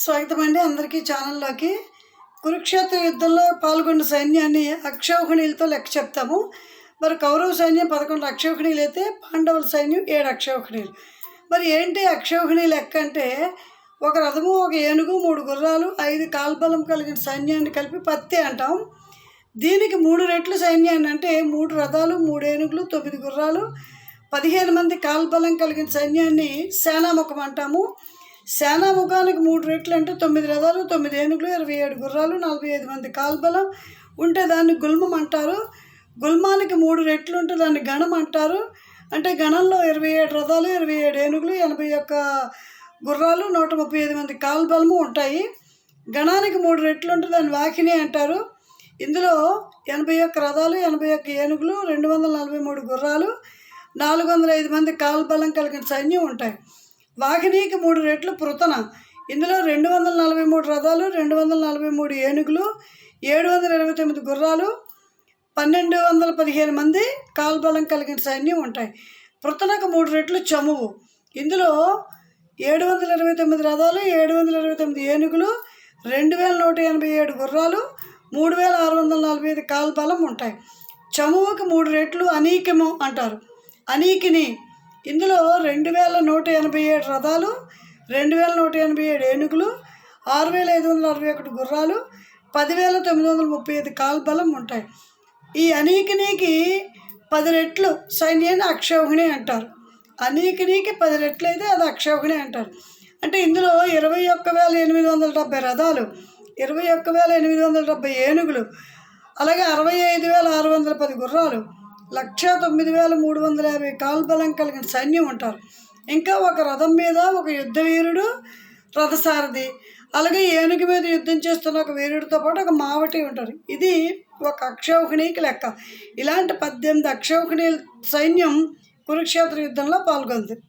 స్వాగతం అండి అందరికీ ఛానల్లోకి. కురుక్షేత్ర యుద్ధంలో పాల్గొన్న సైన్యాన్ని అక్షౌహిణీలతో లెక్క చెప్తాము. మరి కౌరవ సైన్యం పదకొండు అక్షౌహిణీలు అయితే పాండవుల సైన్యం ఏడు అక్షౌహిణీలు. మరి ఏంటి అక్షౌహిణి లెక్క అంటే ఒక రథము ఒక ఏనుగు మూడు గుర్రాలు ఐదు కాల్బలం కలిగిన సైన్యాన్ని కలిపి పత్తి అంటాం. దీనికి మూడు రెట్లు సైన్యాన్ని అంటే మూడు రథాలు మూడు ఏనుగులు తొమ్మిది గుర్రాలు పదిహేను మంది కాల్బలం కలిగిన సైన్యాన్ని సేనాముఖం అంటాము. సేనాముఖానికి మూడు రెట్లు అంటే తొమ్మిది రథాలు తొమ్మిది ఏనుగులు ఇరవై ఏడు గుర్రాలు నలభై ఐదు మంది కాల్బలం ఉంటే దాన్ని గుల్మం అంటారు. గుల్మానికి మూడు రెట్లు ఉంటే దాన్ని గణం అంటారు. అంటే గణంలో ఇరవై ఏడు రథాలు ఇరవై ఏడు ఏనుగులు ఎనభై ఒక్క గుర్రాలు నూట ముప్పై ఐదు మంది కాల్బలము ఉంటాయి. గణానికి మూడు రెట్లు ఉంటే దాన్ని వాకిని అంటారు. ఇందులో ఎనభై ఒక్క రథాలు ఎనభై ఒక్క ఏనుగులు రెండు వందల నలభై మూడు గుర్రాలు నాలుగు వందల ఐదు మంది కాల్బలం కలిగిన సైన్యం ఉంటాయి. వాహినీకి మూడు రెట్లు పృతన. ఇందులో రెండు వందల నలభై మూడు రథాలు రెండు వందల నలభై మూడు ఏనుగులు ఏడు వందల ఇరవై తొమ్మిది గుర్రాలు పన్నెండు వందల పదిహేను మంది కాల్బలం కలిగిన సైన్యం ఉంటాయి. పృతనకు మూడు రెట్లు చమువు. ఇందులో ఏడు వందల ఇరవై తొమ్మిది రథాలు ఏడు వందల ఇరవై తొమ్మిది ఏనుగులు రెండు వేల నూట ఎనభై ఏడు గుర్రాలు మూడు వేల ఆరు వందల నలభై ఐదు కాల్బలం ఉంటాయి. చమువుకి మూడు రెట్లు అనీకము అంటారు. అనీకిని ఇందులో రెండు వేల నూట ఎనభై ఏడు రథాలు రెండు వేల నూట ఎనభై ఏడు ఏనుగులు ఆరు వేల ఐదు వందల అరవై ఒకటి గుర్రాలు పదివేల తొమ్మిది వందల ముప్పై ఐదు కాల్బలం ఉంటాయి. ఈ అనీకినీకి పది రెట్లు సైన్యాన్ని అక్షౌహిణి అంటారు. అనీకినీకి పది రెట్లు అయితే అది అక్షౌహిణి అంటారు. అంటే ఇందులో ఇరవై ఒక్క వేల ఎనిమిది వందల డెబ్బై రథాలు ఇరవై ఒక్క వేల ఎనిమిది వందల డెబ్బై ఏనుగులు అలాగే అరవై ఐదు వేల ఆరు వందల పది గుర్రాలు లక్ష తొమ్మిది వేల మూడు వందల యాభై కాల్బలం కలిగిన సైన్యం ఉంటారు. ఇంకా ఒక రథం మీద ఒక యుద్ధ వీరుడు రథసారథి అలాగే ఏనుగు మీద యుద్ధం చేస్తున్న ఒక వీరుడితో పాటు ఒక మావటి ఉంటారు. ఇది ఒక అక్షౌహిణికి లెక్క. ఇలాంటి పద్దెనిమిది అక్షౌహిణి సైన్యం కురుక్షేత్ర యుద్ధంలో పాల్గొంది.